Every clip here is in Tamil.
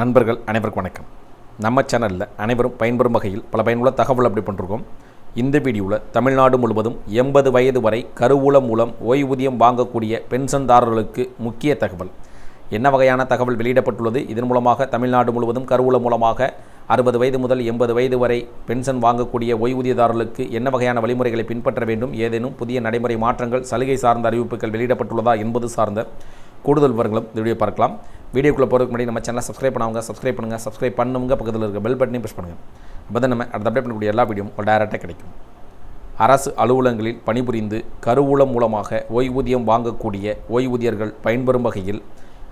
நண்பர்கள் அனைவருக்கும் வணக்கம். நம்ம சேனலில் அனைவரும் பயன்பெறும் வகையில் பல பயனுள்ள தகவல் அப்படி பண்ணிருக்கோம். இந்த வீடியோவில் தமிழ்நாடு முழுவதும் எண்பது வயது வரை கருவூலம் மூலம் ஓய்வூதியம் வாங்கக்கூடிய பென்ஷன்தாரர்களுக்கு முக்கிய தகவல். என்ன வகையான தகவல் வெளியிடப்பட்டுள்ளது? இதன் மூலமாக தமிழ்நாடு முழுவதும் கருவூலம் மூலமாக அறுபது வயது முதல் எண்பது வயது வரை பென்ஷன் வாங்கக்கூடிய ஓய்வூதியதாரர்களுக்கு என்ன வகையான வழிமுறைகளை பின்பற்ற வேண்டும்? ஏதேனும் புதிய நடைமுறை மாற்றங்கள் சலுகை சார்ந்த அறிவிப்புகள் வெளியிடப்பட்டுள்ளதா என்பது சார்ந்த கூடுதல் விவரங்களும் இந்த வீடியோ பார்க்கலாம். வீடியோக்குள்ளே போகிறதுக்கு முன்னாடி நம்ம சேனலை சப்ஸ்கிரைப் பண்ணவங்க சப்ஸ்கிரைப் பண்ணுங்கள் சப்ஸ்கிரைப் பண்ணுங்க. பக்கத்தில் இருக்க பெல் பட்டனையும் ப்ரெஸ் பண்ணுங்கள் அப்போ தான் நம்ம அடுத்த அப்டேட் பண்ணக்கூடிய எல்லா வீடியோ உங்களுக்கு டேரெக்டாக கிடைக்கும். அரசு அலுவலகங்களில் பணிபுரிந்து கருவூலம் மூலமாக ஓய்வூதியம் வாங்கக்கூடிய ஓய்வூதியர்கள் பயன்பெறும் வகையில்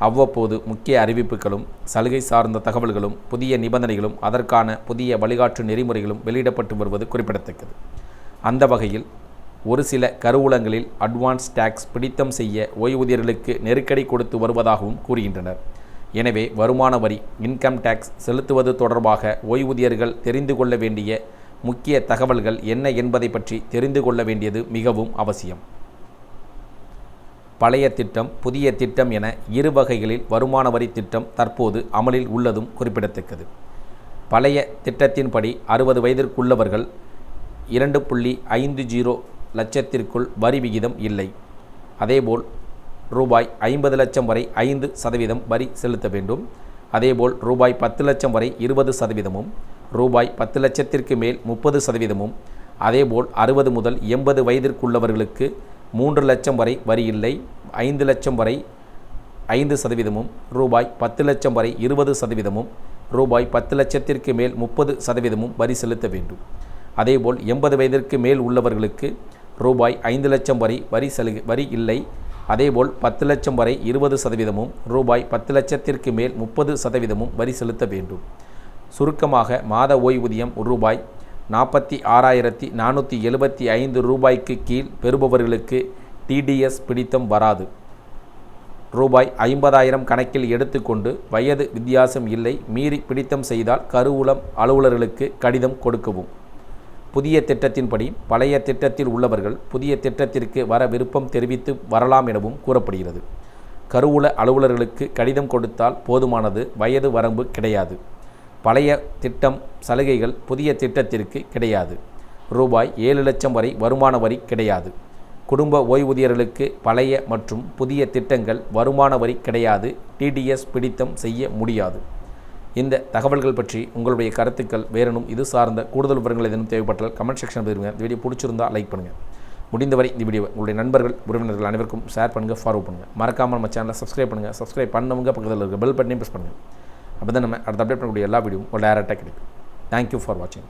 அவ்வப்போது முக்கிய அறிவிப்புகளும் சலுகை சார்ந்த தகவல்களும் புதிய நிபந்தனைகளும் அதற்கான புதிய வழிகாட்டு நெறிமுறைகளும் வெளியிடப்பட்டு வருவது குறிப்பிடத்தக்கது. அந்த வகையில் ஒரு சில கருவூலங்களில் அட்வான்ஸ் டேக்ஸ் பிடித்தம் செய்ய ஓய்வூதியர்களுக்கு நெருக்கடி கொடுத்து வருவதாகவும் கூறுகின்றனர். எனவே வருமான வரி இன்கம் டேக்ஸ் செலுத்துவது தொடர்பாக ஓய்வூதியர்கள் தெரிந்து கொள்ள வேண்டிய முக்கிய தகவல்கள் என்ன என்பதை பற்றி தெரிந்து கொள்ள வேண்டியது மிகவும் அவசியம். பழைய திட்டம் புதிய திட்டம் என இரு வகைகளில் வருமான வரி திட்டம் தற்போது அமலில் உள்ளதும் குறிப்பிடத்தக்கது. பழைய திட்டத்தின்படி அறுபது வயதிற்குள்ளவர்கள் இரண்டு புள்ளி ஐந்து ஜீரோ லட்சத்திற்குள் வரி விகிதம் இல்லை. அதேபோல் ரூபாய் ஐம்பது லட்சம் வரை ஐந்து சதவீதம் வரி செலுத்த வேண்டும். அதேபோல் ரூபாய் பத்து லட்சம் வரை இருபது சதவீதமும் ரூபாய் பத்து லட்சத்திற்கு மேல் முப்பது சதவீதமும் அதேபோல் அறுபது முதல் எண்பது வயதிற்குள்ளவர்களுக்கு மூன்று லட்சம் வரை வரி இல்லை ஐந்து லட்சம் வரை ஐந்து சதவீதமும் ரூபாய் பத்து லட்சம் வரை இருபது சதவீதமும் ரூபாய் பத்து லட்சத்திற்கு மேல் முப்பது சதவீதமும் வரி செலுத்த வேண்டும். அதேபோல் எண்பது வயதிற்கு மேல் உள்ளவர்களுக்கு ரூபாய் ஐந்து லட்சம் வரை வரி சலுகை வரி இல்லை. அதேபோல் பத்து லட்சம் வரை இருபது சதவீதமும் ரூபாய் பத்து லட்சத்திற்கு மேல் முப்பது சதவீதமும் வரி செலுத்த வேண்டும். சுருக்கமாக மாத ஓய்வூதியம் ரூபாய் நாற்பத்தி ஆறாயிரத்தி நானூற்றி எழுபத்தி ஐந்து ரூபாய்க்கு கீழ் பெறுபவர்களுக்கு டிடிஎஸ் பிடித்தம் வராது. ரூபாய் ஐம்பதாயிரம் கணக்கில் எடுத்துக்கொண்டு வயது வித்தியாசம் இல்லை. மீறி பிடித்தம் செய்தால் கருவூலம் அலுவலர்களுக்கு கடிதம் கொடுக்கவும். புதிய திட்டத்தின்படி பழைய திட்டத்தில் உள்ளவர்கள் புதிய திட்டத்திற்கு வர விருப்பம் தெரிவித்து வரலாம் எனவும் கூறப்படுகிறது. கருவூல அலுவலர்களுக்கு கடிதம் கொடுத்தால் போதுமானது வயது வரம்பு கிடையாது. பழைய திட்டம் சலுகைகள் புதிய திட்டத்திற்கு கிடையாது. ரூபாய் ஏழு லட்சம் வரை வருமான வரி கிடையாது. குடும்ப ஓய்வூதியர்களுக்கு பழைய மற்றும் புதிய திட்டங்கள் வருமான வரி கிடையாது. டிடிஎஸ் பிடித்தம் செய்ய முடியாது. இந்த தகவல்கள் பற்றி உங்களுடைய கருத்துக்கள் வேறனும் இது சார்ந்த கூடுதல் விவரங்கள் எதுவும் தேவைப்பட்டால் கமெண்ட் செக்ஷன் பதிவுங்க இந்த வீடியோ பிடிச்சிருந்தா லைக் பண்ணுங்கள் முடிந்தவரை இந்த வீடியோ உங்களுடைய நண்பர்கள் உறவினர்கள் அனைவருக்கும் ஷேர் பண்ணுங்கள் ஃபார்வர்ட் பண்ணுங்கள் மறக்காமல் நம்ம சேனலை சப்ஸ்கிரைப் பண்ணுங்கள் சப்ஸ்கிரைப் பண்ணவங்க பக்கத்தில் இருக்க பெல் பட்டனையும் ப்ரெஸ் பண்ணுங்கள் அப்போ தான் நம்ம அடுத்த அப்டேட் பண்ணக்கூடிய எல்லா வீடியோவும் ஒரு டேரெக்டாக கிடைக்கும் தேங்க்யூ ஃபார் வாட்சிங்